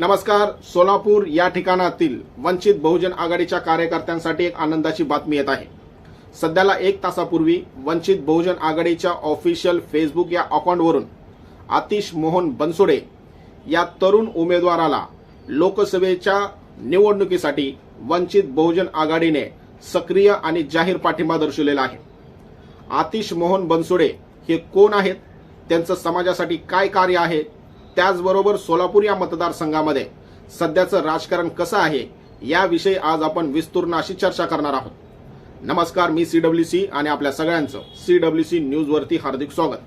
नमस्कार सोलापूर या ठिकाणातील वंचित बहुजन आघाडीच्या कार्यकर्त्यांसाठी एक आनंदाची बातमी येत आहे. सध्याला एक तासापूर्वी वंचित बहुजन आघाडीच्या ऑफिशियल फेसबुक या अकाउंटवरून आतिश मोहन बनसोडे या तरुण उमेदवाराला लोकसभेच्या निवडणुकीसाठी वंचित बहुजन आघाडीने सक्रिय आणि जाहीर पाठिंबा दर्शवलेला आहे. आतिश मोहन बनसोडे हे कोण आहेत? त्यांचं समाजासाठी काय कार्य आहे? त्याचबरोबर सोलापूर या मतदारसंघामध्ये सध्याचं राजकारण कसं आहे याविषयी आज आपण विस्तृर्ण अशी चर्चा करणार आहोत. नमस्कार मी सी डब्ल्यू सी आणि आपल्या सगळ्यांचं सी डब्ल्यू सी न्यूजवरती हार्दिक स्वागत.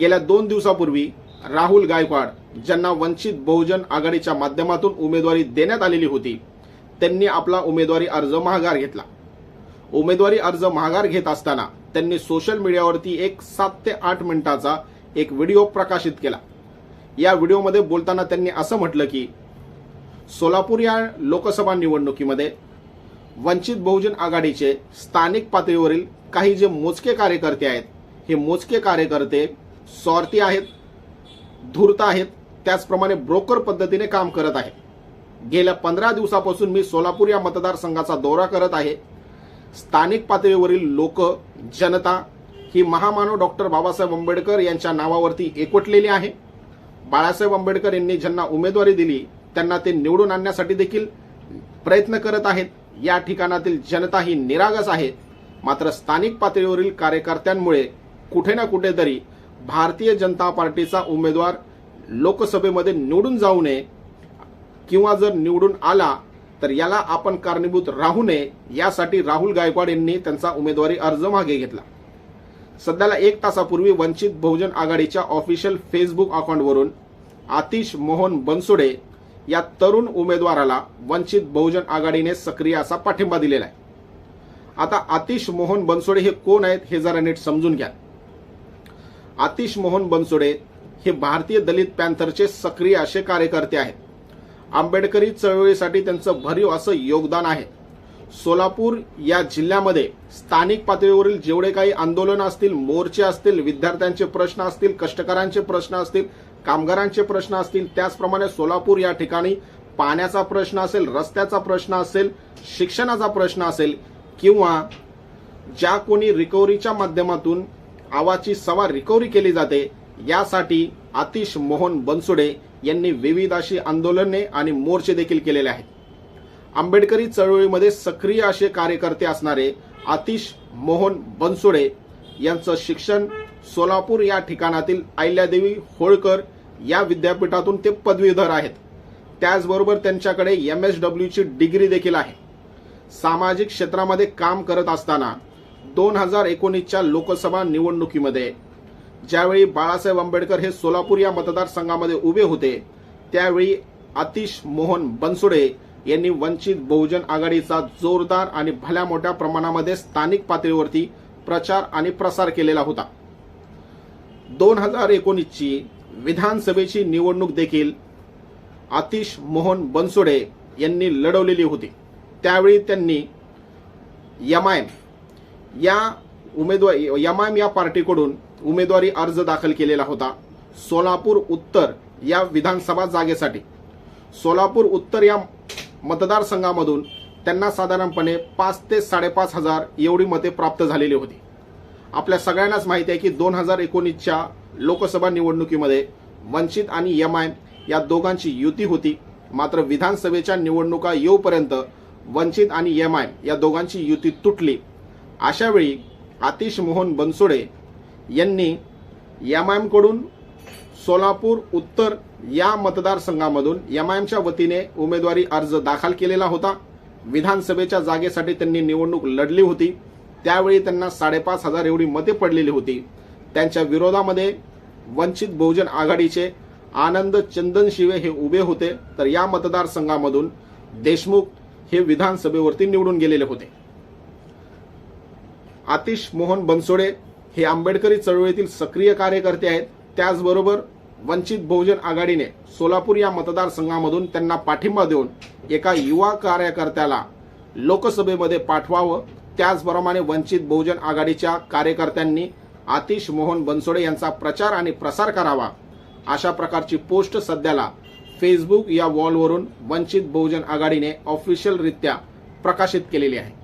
गेल्या दोन दिवसापूर्वी राहुल गायकवाड ज्यांना वंचित बहुजन आघाडीच्या माध्यमातून उमेदवारी देण्यात आलेली होती त्यांनी आपला उमेदवारी अर्ज माघार घेतला. उमेदवारी अर्ज माघार घेत असताना त्यांनी सोशल मीडियावरती एक सात ते आठ मिनिटाचा एक व्हिडिओ प्रकाशित केला. या व्हिडिओमध्ये बोलताना त्यांनी असं म्हटलं की सोलापूर या लोकसभा निवडणुकीमध्ये वंचित बहुजन आघाडीचे स्थानिक पातळीवरील काही जे मोजके कार्यकर्ते आहेत हे मोजके कार्यकर्ते स्वार्थी आहेत धूर्त आहेत त्याचप्रमाणे ब्रोकर पद्धतीने काम करत आहे गेल्या पंधरा दिवसापासून मी सोलापूर या मतदारसंघाचा दौरा करत आहे. स्थानिक पातळीवरील लोक जनता ही महामानव डॉक्टर बाबासाहेब आंबेडकर यांच्या नावावरती एकवटलेली आहे. बाळासाहेब आंबेडकर यांनी ज्यांना उमेदवारी दिली त्यांना ते निवडून आणण्यासाठी देखील प्रयत्न करत आहेत. या ठिकाणातील जनता ही निरागस आहे. मात्र स्थानिक पातळीवरील कार्यकर्त्यांमुळे कुठे ना कुठेतरी भारतीय जनता पार्टीचा उमेदवार लोकसभेमध्ये निवडून जाऊ नये किंवा जर निवडून आला तर याला आपण कारणीभूत राहू नये यासाठी राहुल गायकवाड यांनी त्यांचा उमेदवारी अर्ज मागे घेतला. सध्याला एक तासापूर्वी वंचित बहुजन आघाडीच्या ऑफिशियल फेसबुक अकाउंटवरून आतिश मोहन बनसोडे या तरुण उमेदवाराला वंचित बहुजन आघाडीने सक्रिय असा पाठिंबा दिलेला आहे. आता आतिश मोहन बनसोडे हे कोण आहेत हे जरा नीट समजून घ्या. आतिश मोहन बनसोडे हे भारतीय दलित पॅन्थरचे सक्रिय असे कार्यकर्ते आहेत. आंबेडकरी चळवळीसाठी त्यांचं भरीव असं योगदान आहे. सोलापूर या जिल्ह्यामध्ये स्थानिक पातळीवरील जेवढे काही आंदोलन असतील मोर्चे असतील विद्यार्थ्यांचे प्रश्न असतील कष्टकऱ्यांचे प्रश्न असतील कामगारांचे प्रश्न असतील त्याचप्रमाणे सोलापूर या ठिकाणी पाण्याचा प्रश्न असेल रस्त्याचा प्रश्न असेल शिक्षणाचा प्रश्न असेल किंवा ज्या कोणी रिकव्हरीच्या माध्यमातून आवाची सवा रिकव्हरी केली जाते यासाठी आतिश मोहन बनसुडे यांनी विविध अशी आंदोलने आणि मोर्चे देखील केलेले आहेत. आंबेडकरी चळवळीमध्ये सक्रिय असे कार्यकर्ते असणारे आतिश मोहन बनसुडे यांचं शिक्षण सोलापूर या ठिकाणातील अहिल्यादेवी होळकर या विद्यापीठातून ते पदवीधर आहेत. त्याचबरोबर त्यांच्याकडे एम एस डब्ल्यूची डिग्री देखील आहे. सामाजिक क्षेत्रामध्ये काम करत असताना दोन हजार एकोणीसच्या लोकसभा निवडणुकीमध्ये ज्यावेळी बाळासाहेब आंबेडकर हे सोलापूर या मतदारसंघामध्ये उभे होते त्यावेळी आतिश मोहन बनसुडे यांनी वंचित बहुजन आघाडीचा जोरदार आणि भल्या मोठ्या प्रमाणामध्ये स्थानिक पातळीवरती प्रचार आणि प्रसार केलेला होता. दोन हजार एकोणीसची विधानसभेची निवडणूक देखील आतिश मोहन बनसोडे यांनी लढवलेली होती. त्यावेळी त्यांनी यमायम या उमेदवार यमायम या पार्टीकडून उमेदवारी अर्ज दाखल केलेला होता. सोलापूर उत्तर या विधानसभा जागेसाठी. सोलापूर उत्तर या मतदारसंघामधून त्यांना साधारणपणे पाच ते साडेपाच हजार एवढी मते प्राप्त झालेली होती. आपल्या सगळ्यांनाच माहिती आहे की दोन हजार एकोणीसच्या लोकसभा निवडणुकीमध्ये वंचित आणि एम आय या दोघांची युती होती. मात्र विधानसभेच्या निवडणुका येऊपर्यंत वंचित आणि एम आय या दोघांची युती तुटली. अशावेळी आतिश मोहन बनसोडे यांनी एम आय एमकडून सोलापूर उत्तर या मतदारसंघामधून एमआयएमच्या वतीने उमेदवारी अर्ज दाखल केलेला होता. विधानसभेच्या जागेसाठी त्यांनी निवडणूक लढली होती. त्यावेळी त्यांना साडेपाच हजार एवढी मते पडलेली होती. त्यांच्या विरोधामध्ये वंचित बहुजन आघाडीचे आनंद चंदन शिवे हे उभे होते. तर या मतदारसंघामधून देशमुख हे विधानसभेवरती निवडून गेलेले होते. आतिश मोहन बनसोडे हे आंबेडकरी चळवळीतील सक्रिय कार्यकर्ते आहेत. त्याचबरोबर वंचित बहुजन आघाडीने सोलापूर या मतदारसंघामधून त्यांना पाठिंबा देऊन एका युवा कार्यकर्त्याला लोकसभेमध्ये पाठवावं. त्याचप्रमाणे वंचित बहुजन आघाडीच्या कार्यकर्त्यांनी आतिश मोहन बनसोडे यांचा प्रचार आणि प्रसार करावा अशा प्रकारची पोस्ट सध्याला फेसबुक या वॉलवरून वंचित बहुजन आघाडीने ऑफिशियलरित्या प्रकाशित केलेली आहे.